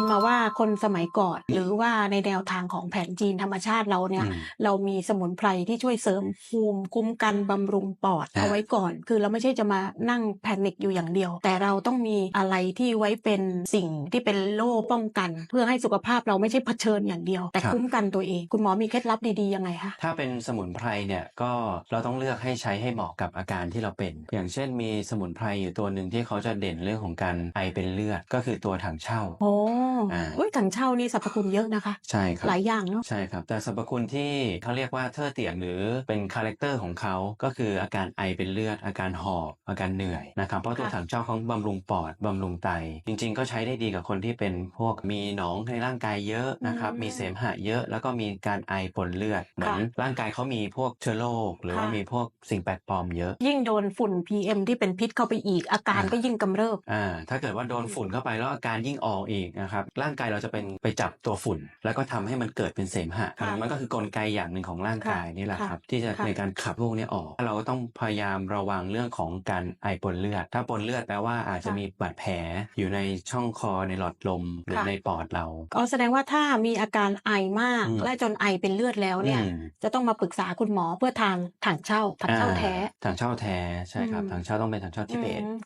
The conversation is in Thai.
ยินมาว่าคนสมัยก่อนหรือว่าในแนวทางของแผนจีนธรรมชาติเราเนี่ยอืมเรามีสมุนไพรที่ช่วยเสริมภูมิคุ้มกันบำรุงปอดอ่าเอาไว้ก่อน คือเราไม่ใช่จะมานั่งแพนิคอยู่อย่างเดียว แต่เราต้องมีอะไรที่ไว้เป็นสิ่งที่เป็นโล่ป้องกัน เพื่อให้สุขภาพเราไม่ใช่เผชิญอย่างเดียว แต่คุ้มกันตัวเอง คุณหมอมีเคล็ดลับดีๆยังไงคะถ้าเป็นสมุนไพรเนี่ยก็เราต้องเลือกให้ใช้ให้เหมาะกับอาการที่เราเป็น อย่างเช่นมีสมุนไพรอยู่ตัวหนึ่งที่เขาจะเด่นเรื่องของการไอเป็นเลือดก็คือตัวถังเช่าโอ้อ่าอุ้ยถังเช่านี่สรรพคุณเยอะนะคะใช่ครับหลายอย่างเนาะใช่ครับแต่สรรพคุณที่เขาเรียกว่าเทอร์เตียงหรือเป็นคาแรคเตอร์ของเขาก็คืออาการไอเป็นเลือด อาการหอบอาการเหนื่อยนะครับเพราะตัวค่ะถังเช่าเขาบำรุงปอดบำรุงไต จริง ๆ ก็ใช้ได้ดีกับคนที่เป็นพวกมีหนองในร่างกายเยอะนะครับอืมมีเสมหะเยอะแล้วก็มีการไอปนเลือดเหมือนร่างกายเขามีพวกเชื้อโรคหรือว่าค่ะมีพวกสิ่งแปลกปลอมเยอะ ยิ่งโดนฝุ่น PM ที่เป็นพิษเข้าไปอีกอาการอ่าก็ยิ่งกำเริบอ่าถ้าเกิดว่าโดนฝุ่นเข้าไปแล้วอาการยิ่งออกอีกนะครับร่างกายเราจะเป็นไปจับตัวฝุ่น แล้วก็ทำให้มันเกิดเป็นเสมหะค่ะมันก็คือกลไกอย่างหนึ่งของร่างกายค่ะนี่แหละค่ะครับ ที่จะค่ะในการขับพวกนี้ออก เราก็ต้องพยายามระวังเรื่องของการไอปนเลือด ถ้าปนเลือดแปลว่าอาจจะมีบาดแผลอยู่ในช่องคอในหลอดลมหรือค่ะในปอดเรา ก็แสดงว่าถ้ามีอาการไอมากอืมและจนไอเป็นเลือดแล้วเนี่ยอืมจะต้องมาปรึกษาคุณหมอเพื่อทานถังเช่าถังเช่าแท้อ่าถังเช่าแท้ใช่ครับอืมถังเช่าต้องเป็นถังเช่าทิเบตอืม